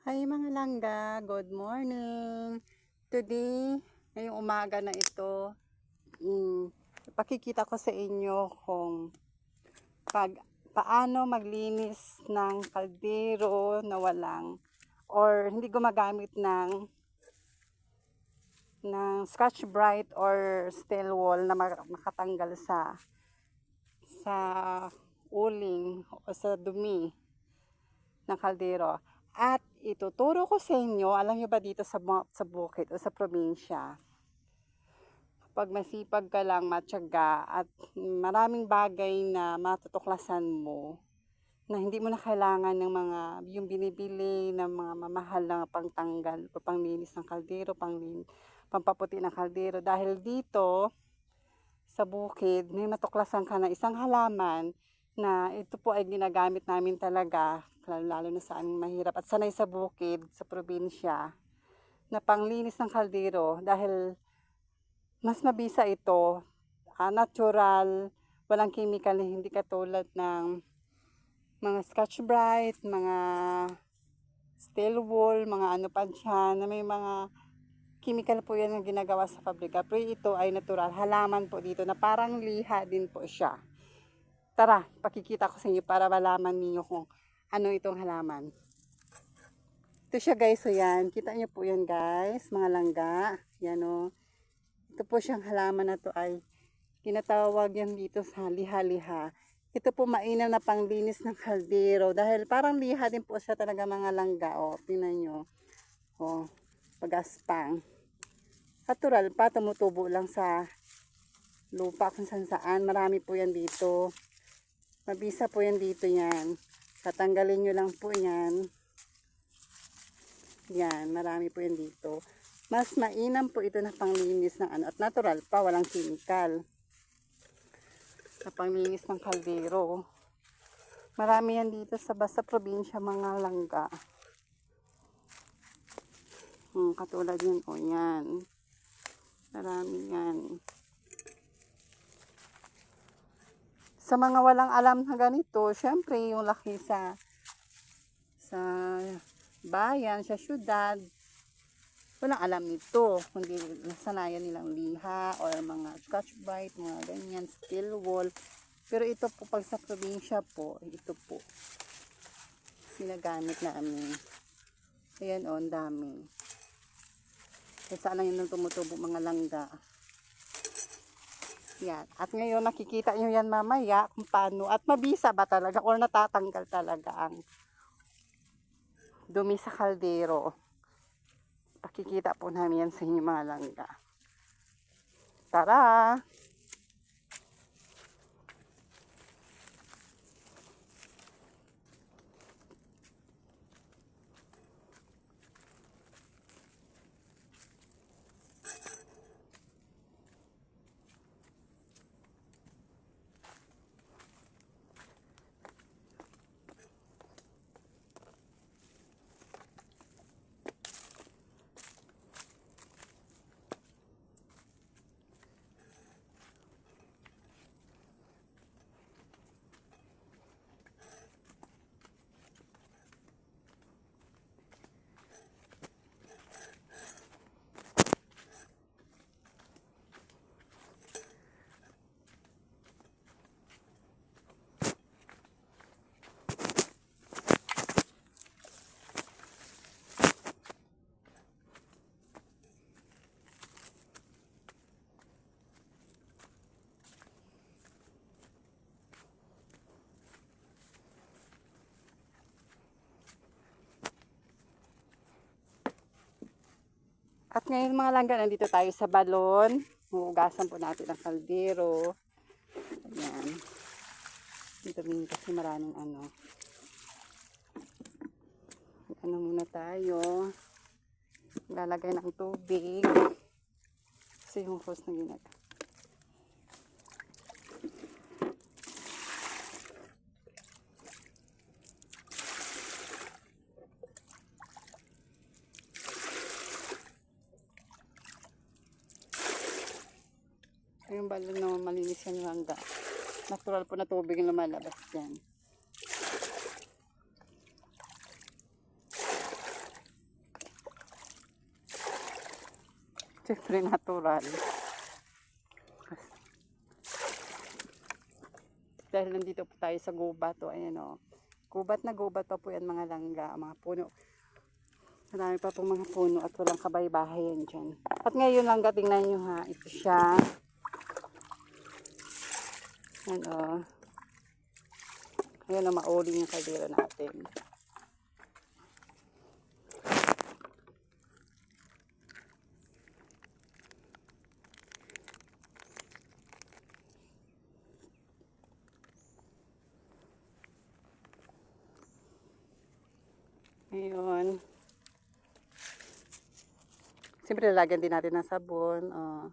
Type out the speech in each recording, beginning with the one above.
Hi mga langga, good morning. Today, ngayong umaga na ito, mm, pakikita ko sa inyo kung pag, paano maglinis ng kaldero na walang or hindi gumagamit ng ng scotch bright or steel wool na ma- makatanggal sa sa uling o sa dumi ng kaldero. At ituturo ko sa inyo, alam nyo ba dito sa, sa bukid o sa probinsya, kapag masipag ka lang, matyaga, at maraming bagay na matutuklasan mo, na hindi mo na kailangan ng mga, yung binibili ng mga mamahal na pangtanggal o panglinis ng kaldero, panglin, pampaputi ng kaldero. Dahil dito, sa bukid, may matuklasan ka na isang halaman na ito po ay ginagamit namin talaga, lalo, lalo na sa aming mahirap at sanay sa bukid, sa probinsya, na panglinis ng kaldero dahil mas mabisa ito, ah, natural, walang chemical, hindi katulad ng mga scotch bright, mga steel wool, mga ano pa dyan, na may mga chemical po yan ang ginagawa sa pabrika. Pero ito ay natural, halaman po dito na parang liha din po siya. Tara, pakikita ko sa inyo para malaman niyo kung ano itong halaman. Ito siya guys, so yan. Kita niyo po yan guys, mga langga. Yan o. Ito po siyang halaman na to ay tinatawag yan dito sa liha-liha. Ito po mainam na panglinis ng kaldero dahil parang liha din po siya talaga mga langga. O, tingnan nyo. O, pag-aspang. Natural pa, tumutubo lang sa lupa kung saan saan. Marami po yan dito. Mabisa po yan dito yan. Tatanggalin nyo lang po yan. Yan, marami po yan dito. Mas mainam po ito na panglinis ng ano. At natural pa, walang chemical. Na panglinis ng kaldero. Marami yan dito sa basta probinsya mga langga. Hmm, katulad yun po yan. Marami yan. Sa mga walang alam na ganito, syempre yung laki sa sa bayan, sa syudad, walang alam nito. Kundi nasanayan nilang liha or mga scotch bright, mga ganyan, steel wool. Pero ito po, pag sa probinsya po, ito po, sinagamit namin. Ayan o, ang dami. Kaya saan lang yun ang tumutubo mga langga. Yan. At ngayon nakikita nyo yan mamaya kung paano. At mabisa ba talaga or natatanggal talaga ang dumi sa kaldero. Pakikita po namin yan sa inyo mga langga. Tara! At ngayon mga langga, nandito tayo sa balon. Huhugasan po natin ang kaldero. Ayan. Dito rin kasi maraming ano. Ano muna tayo. Lalagay ng tubig. Kasi yung hose na ginagawa. balon na malinis yan langga. Natural po na tubig yung lumalabas dyan. Siyempre natural. Dahil nandito po tayo sa gubat o ayan o. Gubat na gubat pa po yan mga langga, mga puno. Marami pa po mga puno at walang kabay-bahayan dyan. At ngayon lang, tingnan nyo ha. Ito siya. Ayan o. Ayan o, mauling yung kaldero natin. Ayun. Siyempre, lalagyan din natin ng sabon. Oh.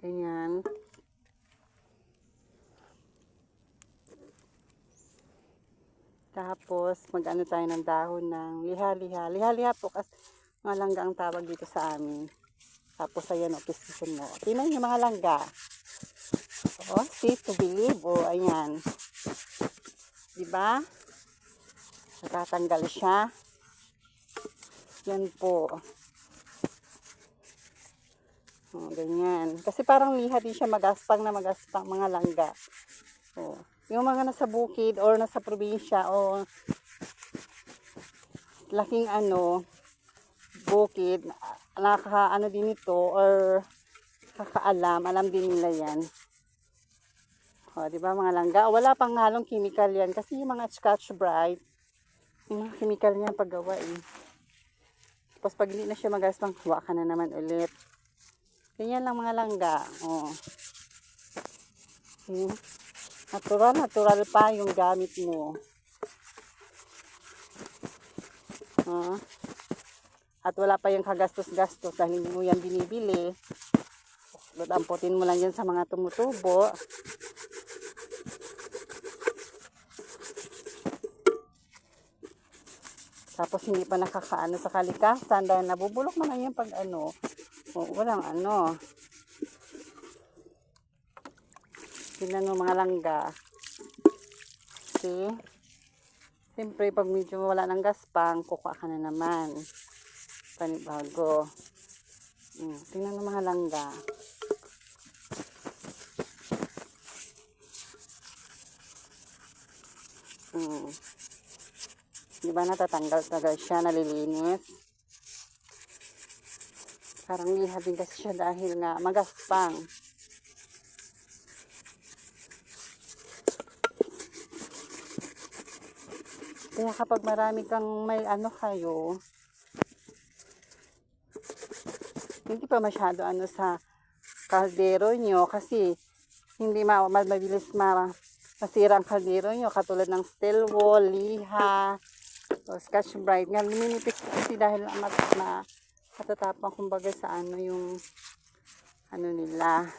Ganyan. Tapos, mag-ano tayo ng dahon ng liha-liha. Liha-liha po, kasi mga langga ang tawag dito sa amin. Tapos, ayan, o, piskisin mo. Tingnan niyo mga langga. O, see to believe. O, ayan. Diba? Natatanggal siya. Yan po. O, ganyan. Kasi parang liha din siya magaspang na magaspang mga langga. O, yung mga nasa bukid or nasa probinsya o laking ano, bukid, nakaka ano din ito or kakaalam, alam din nila yan. O, di ba mga langga? Wala pang halong chemical yan kasi yung mga scotch bright, yung mga chemical niya paggawa eh. Tapos pag hindi na siya magaspang, huwa ka na naman ulit. Ganyan lang mga langga. O. Hmm. Natural, natural pa yung gamit mo. Ah. At wala pa yung kagastos-gastos dahil hindi mo yan binibili. Lutamputin mo lang yan sa mga tumutubo. Tapos hindi pa nakakaano sa kalikasan dahil nabubulok naman yan pag ano. O, walang ano. Tingnan mo mga langga. See? Siyempre, pag medyo wala ng gaspang, kukuha ka na naman. Panibago. Hmm, tingnan mo mga langga. Hmm. Di ba natatanggal talaga siya, nalilinis? Parang liha din kasi siya dahil nga magaspang. Kaya kapag marami kang may ano kayo, hindi pa masyado ano sa kaldero nyo kasi hindi ma ma- mabilis ma masira ang kaldero nyo katulad ng steel wall, liha, o scotch bright. Nga luminipis kasi dahil mat na matatapang kumbaga sa ano yung ano nila.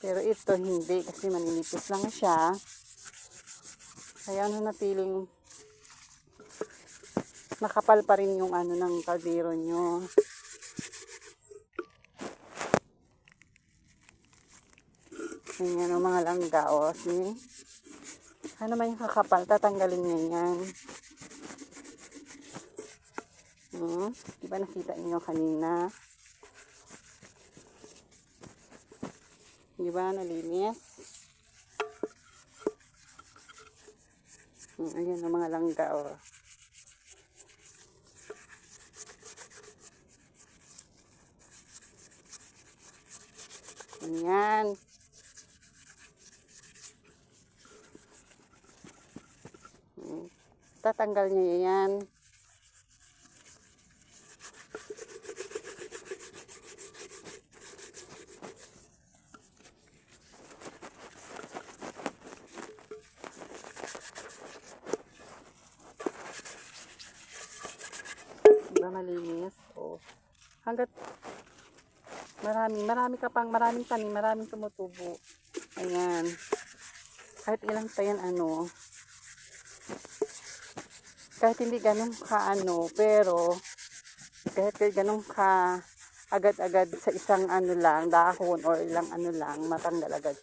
Pero ito hindi kasi maninipis lang siya. Kaya ano natiling nakapal pa rin yung ano ng kaldero nyo. Ganyan ang mga langga, o. See? Ano man yung kakapal, tatanggalin niya yan. Hmm? Di ba nakita niyo kanina? Di ba nalinis? Hmm, ayan ang mga langga, o. Ayan. Hmm. Tatanggal niya yan. Malinis? O. Hanggat Maraming, marami ka pang, maraming tanim, maraming tumutubo. Ayan. Kahit ilang tayan ano. Kahit hindi ganun ka ano, pero kahit ganun ka agad-agad sa isang ano lang, dahon or ilang ano lang, matanggal agad.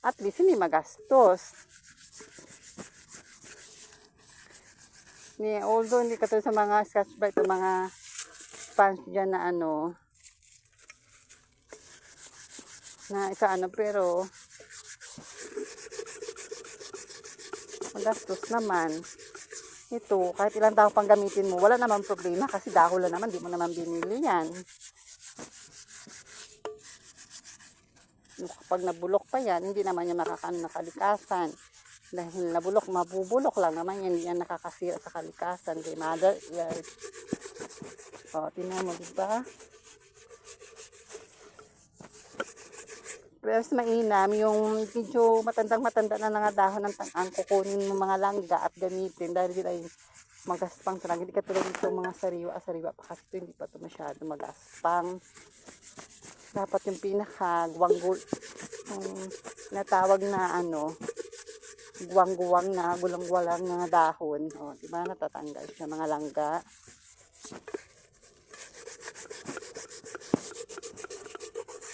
At least hindi magastos. Ni, although hindi katulad sa mga scotch brite mga sponge dyan na ano, na isa ano pero magastos naman. Ito, kahit ilang dahon pang gamitin mo, wala naman problema kasi dahon lang naman, di mo naman binili yan. Kapag nabulok pa yan, hindi naman yan makakaano na kalikasan. Dahil nabulok, mabubulok lang naman yan, yan nakakasira sa kalikasan kay Mother Earth. O, tinan mo, di Pero mainam, yung medyo matandang-matanda na nga dahon ng tangang, kukunin mo mga langga at gamitin dahil yun ay magaspang talaga. Hindi katulad dito mga sariwa, sariwa pa kasi ito, hindi pa ito masyado magaspang. Dapat yung pinaka guwanggul, yung natawag na ano, guwang-guwang na, gulang-gulang na dahon. O, di ba natatanggal siya mga langga.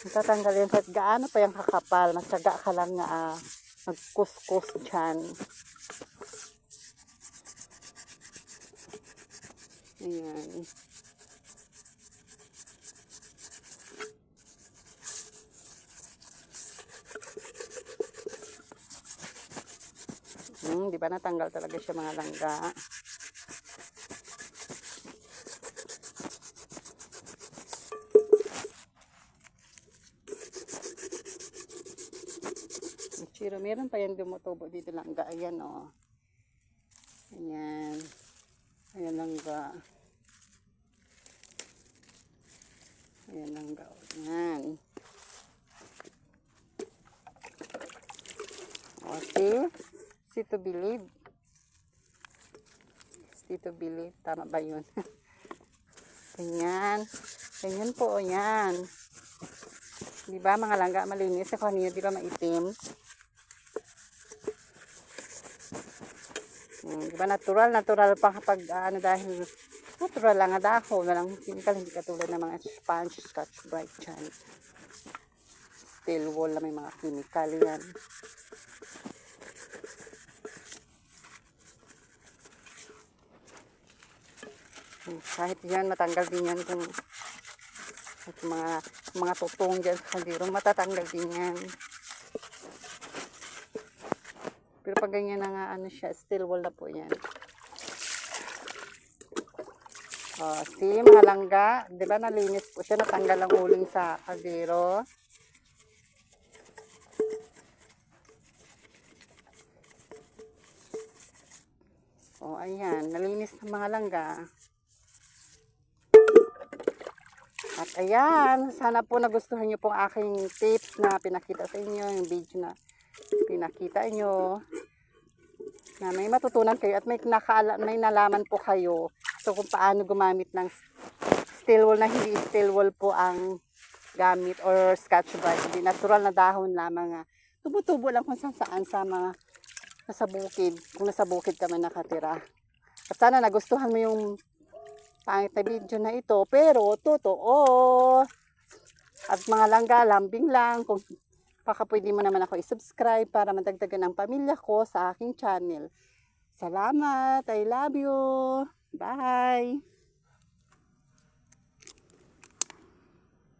Tatanggal yan sa gaano pa yung kakapal. Masaga ka lang nga ah, magkuskus dyan. Ayan. Hmm, di ba natanggal talaga siya mga langga? Meron pa yan dumutubo dito lang ga. Ayan o. Oh. Ayan. Ayan lang ga. Ayan lang ga. Ayan. O, see? See to believe. See to believe. Tama ba yun? Ganyan. Ganyan po, o yan. Di mga langga malinis? Ako kanina, di ba maitim? Hmm, di ba natural? Natural pa kapag ano dahil natural lang nga dahon. Walang chemical, hindi katulad ng mga sponge, scotch bright dyan. Steel wool na may mga chemical yan. Hmm, Kahit yan, matanggal din yan kung at mga mga tutong dyan sa kaldero, matatanggal din yan. Pero pag ganyan na nga, ano siya, steel wool na po yan. Oh, see, mga langga, di ba nalinis po siya, natanggal ang uling sa kaldero. Oh, ayan, nalinis ng mga langga. At ayan, sana po nagustuhan nyo pong aking tips na pinakita sa inyo, yung video na pinakita nyo. Na may matutunan kayo at may, nakaala, may nalaman po kayo so kung paano gumamit ng steel wool na hindi steel wool po ang gamit or scotch brite. Hindi natural na dahon lamang. Tubo-tubo lang kung saan saan sa mga nasa bukid, kung nasa bukid ka nakatira. At sana nagustuhan mo yung pangit na video na ito, pero totoo. At mga langga, lambing lang, kung baka pwede mo naman ako i-subscribe para madagdagan ang pamilya ko sa aking channel. Salamat, I love you. Bye!